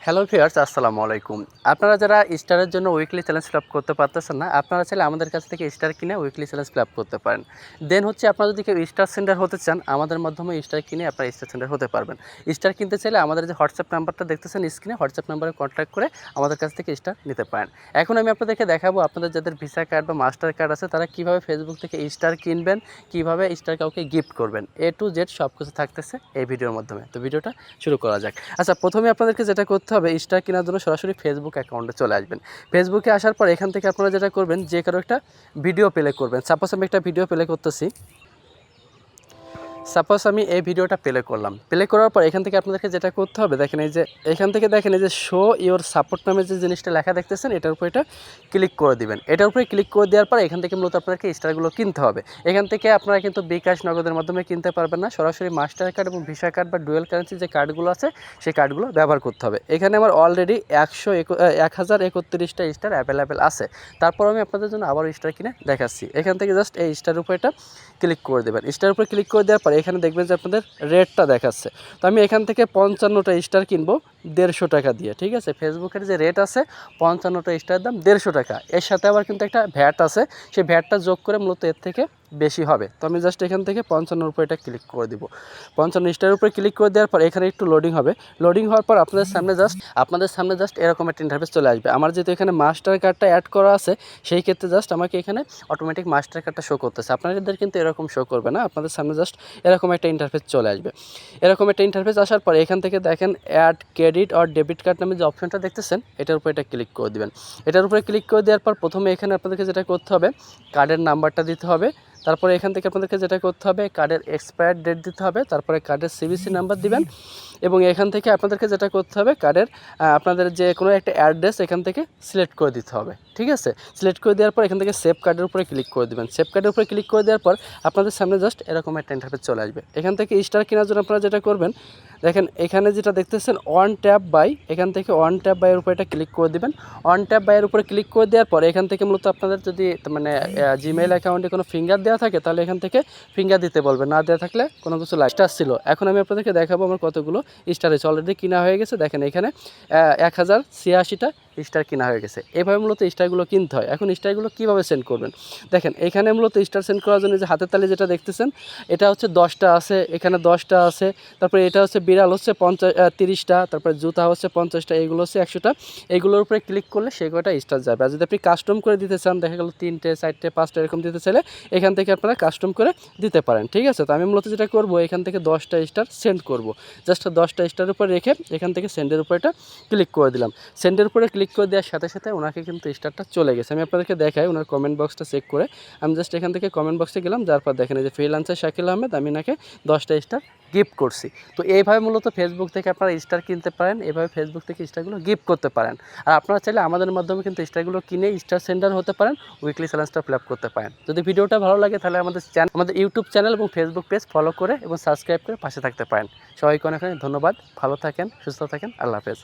Hello viewers আসসালামু আলাইকুম। আপনারা যারা স্টারের জন্য উইকলি চ্যালেঞ্জ ফিল করতে পারতেছেন না, আপনারা চাইলে আমাদের কাছ থেকে স্টার কিনে উইকলি চ্যালেঞ্জ ফিল করতে পারেন। দেন হচ্ছে আপনারা যদি কেউ স্টার সেন্টার হতে চান, আমাদের মাধ্যমে স্টার কিনে আপনারা স্টার সেন্টার হতে পারবেন। স্টার কিনতে চাইলে আমাদের যে হোয়াটসঅ্যাপ নাম্বারটা দেখতেছেন স্ক্রিনে হোয়াটসঅ্যাপ নাম্বারে কন্ট্যাক্ট করে আমাদের কাছ থেকে স্টার নিতে পারেন। এখন আমি আপনাদেরকে দেখাবো আপনাদের যাদের ভিসা কার্ড বা মাস্টার কার্ড আছে, তারা কীভাবে ফেসবুক থেকে স্টার কিনবেন, কীভাবে স্টার কাউকে গিফট করবেন। এ টু জেড সব কিছু থাকতেছে এই ভিডিওর মাধ্যমে। তো ভিডিওটা শুরু করা যাক। আচ্ছা প্রথমে আপনাদেরকে যেটা করতে হবে স্টার কেনার জন্য সরাসরি ফেসবুক অ্যাকাউন্টে চলে আসবেন। ফেসবুকে আসার পর এখান থেকে আপনারা যেটা করবেন, যে কারও একটা ভিডিও প্লে করবেন। সাপোজ আমি একটা ভিডিও প্লে করতেছি। সাপোজ আমি এই ভিডিওটা প্লে করলাম। প্লে করার পর এখান থেকে আপনাদেরকে যেটা করতে হবে, দেখেন এই যে, এখান থেকে দেখেন এই যে শো ইওর সাপোর্ট নামে যে জিনিসটা লেখা দেখতেছেন, এটার উপর এটা ক্লিক করে দিবেন। এটার উপরে ক্লিক করে দেওয়ার পর এখান থেকে মূলত আপনাদেরকে স্টারগুলো কিনতে হবে। এখান থেকে আপনারা কিন্তু বিকাশ নগদের মাধ্যমে কিনতে পারবেন না। সরাসরি মাস্টার কার্ড এবং ভিসা কার্ড বা ডুয়েল কারেন্সি যে কার্ডগুলো আছে, সেই কার্ডগুলো ব্যবহার করতে হবে। এখানে আমার অলরেডি একশো এক হাজার একত্রিশটা স্টার অ্যাভেলেবেল আছে। তারপর আমি আপনাদের জন্য আবার স্টার কিনে দেখাচ্ছি। এখান থেকে জাস্ট এই স্টার উপরে এটা ক্লিক করে দেবেন। স্টার উপরে ক্লিক করে দেওয়ার পর এখানে দেখবেন যে আপনাদের রেটটা দেখাচ্ছে। তো আমি এখান থেকে পঞ্চান্নটা স্টার কিনবো। দেড়শো টাকা দিয়ে, ঠিক আছে? ফেসবুকের যে রেট আছে, পঞ্চান্নটা স্টার দাম দেড়শো টাকা। এর সাথে আবার কিন্তু একটা ভ্যাট আছে, সেই ভ্যাটটা যোগ করে মূলত এর থেকে বেশি হবে। তো আমি জাস্ট এখান থেকে পঞ্চান্নর উপরে এটা ক্লিক করে দিব। পঞ্চান্ন স্টারের উপরে ক্লিক করে দেওয়ার পর এখানে একটু লোডিং হবে। লোডিং হওয়ার পর আপনাদের সামনে জাস্ট আপনাদের সামনে জাস্ট এরকম একটা ইন্টারফেস চলে আসবে। আমার যেহেতু এখানে মাস্টার কার্ডটা অ্যাড করা আছে, সেই ক্ষেত্রে জাস্ট আমাকে এখানে অটোমেটিক মাস্টার কার্ডটা শো করতেছে। আপনাদের কিন্তু এরকম শো করবে না, আপনাদের সামনে জাস্ট এরকম একটা ইন্টারফেস চলে আসবে। এরকম একটা ইন্টারফেস আসার পর এখান থেকে দেখেন অ্যাড ক্রেডিট আর ডেবিট কার্ড নামে যে অপশনটা দেখতেছেন, এটার উপরে এটা ক্লিক করে দেবেন। এটার উপরে ক্লিক করে দেওয়ার পর প্রথমে এখানে আপনাদেরকে যেটা করতে হবে কার্ডের নাম্বারটা দিতে হবে। তারপরে এখান থেকে আপনাদেরকে যেটা করতে হবে কার্ডের এক্সপায়ার ডেট দিতে হবে, তারপরে কার্ডের সিবিসি নাম্বার দিবেন। এবং এখান থেকে আপনাদেরকে যেটা করতে হবে কার্ডের আপনাদের যে কোনো একটা অ্যাড্রেস এখান থেকে সিলেক্ট করে দিতে হবে, ঠিক আছে? সিলেক্ট করে দেওয়ার পর এখান থেকে সেভ কার্ডের উপরে ক্লিক করে দেবেন। সেভ কার্ডের উপরে ক্লিক করে দেওয়ার পর আপনাদের সামনে জাস্ট এরকম একটা ইন্টারফেস চলে আসবে। এখান থেকে স্টার কেনার জন্য আপনারা যেটা করবেন, দেখেন এখানে যেটা দেখতেছেন অন ট্যাপ বাই এখান থেকে অন ট্যাপ বাইয়ের উপরে এটা ক্লিক করে দিবেন। অন ট্যাপ বাইয়ের উপরে ক্লিক করে দেওয়ার পর এখান থেকে মূলত আপনাদের যদি মানে জিমেইল অ্যাকাউন্টে কোনো ফিঙ্গার দেওয়া থাকে, তাহলে এখান থেকে ফিঙ্গার দিতে বলবে না দেওয়া থাকলে কোনো কিছু স্টার ছিল। এখন আমি আপনাদেরকে দেখাবো আমার কতগুলো স্টার হয়েছে অলরেডি কিনা হয়ে গেছে। দেখেন এখানে এক হাজার ছিয়াশিটা স্টার কেনা হয়ে গেছে। এভাবে মূলত স্টারগুলো কিনতে হয়। এখন স্টারগুলো কীভাবে সেন্ড করবেন? দেখেন, এখানে মূলত স্টার সেন্ড করার জন্য যে হাতের তালে যেটা দেখতেছেন, এটা হচ্ছে দশটা আছে, এখানে দশটা আছে, তারপরে এটা হচ্ছে বিড়াল হচ্ছে পঞ্চাশ তিরিশটা, তারপরে জুতা হচ্ছে পঞ্চাশটা, এগুলো হচ্ছে একশোটা। এগুলোর উপরে ক্লিক করলে সে কয়টা স্টার যাবে। আর যদি আপনি কাস্টম করে দিতে চান, দেখা গেলো তিনটে, চারটে, পাঁচটা এরকম দিতে চাইলে এখান থেকে আপনারা কাস্টম করে দিতে পারেন, ঠিক আছে? তো আমি মূলত যেটা করব, এখান থেকে দশটা স্টার সেন্ড করব। জাস্ট দশটা স্টার উপরে রেখে এখান থেকে সেন্ডের উপরে এটা ক্লিক করে দিলাম। সেন্ডের উপরে ক্লিক করে দেওয়ার সাথে সাথে ওনাকে কিন্তু স্টারটা চলে গেছে। আমি আপনাদেরকে দেখাই, ওনার কমেন্ট বক্সটা চেক করে। আমি জাস্ট এখান থেকে কমেন্ট বক্সে গেলাম, যার পর দেখেন যে ফ্রিলান্সার শাকিল আহমেদ, আমি নাকি দশটা স্টার গিফট করছি। তো এইভাবে মূলত ফেসবুক থেকে আপনারা স্টার কিনতে পারেন এভাবে ফেসবুক থেকে স্টারগুলো গিফট করতে পারেন। আর আপনারা চাইলে আমাদের মাধ্যমে কিন্তু স্টারগুলো কিনে স্টার সেন্টার হতে পারেন উইকলি চ্যালেঞ্জটা ফিল করতে পারেন। যদি ভিডিওটা ভালো লাগে তাহলে আমাদের চ্যানেল আমাদের ইউটিউব চ্যানেল এবং ফেসবুক পেজ ফলো করে এবং সাবস্ক্রাইব করে পাশে থাকতে পারেন। সবাইকে অনেক ধন্যবাদ। ভালো থাকেন, সুস্থ থাকেন, আল্লাহ হাফেজ।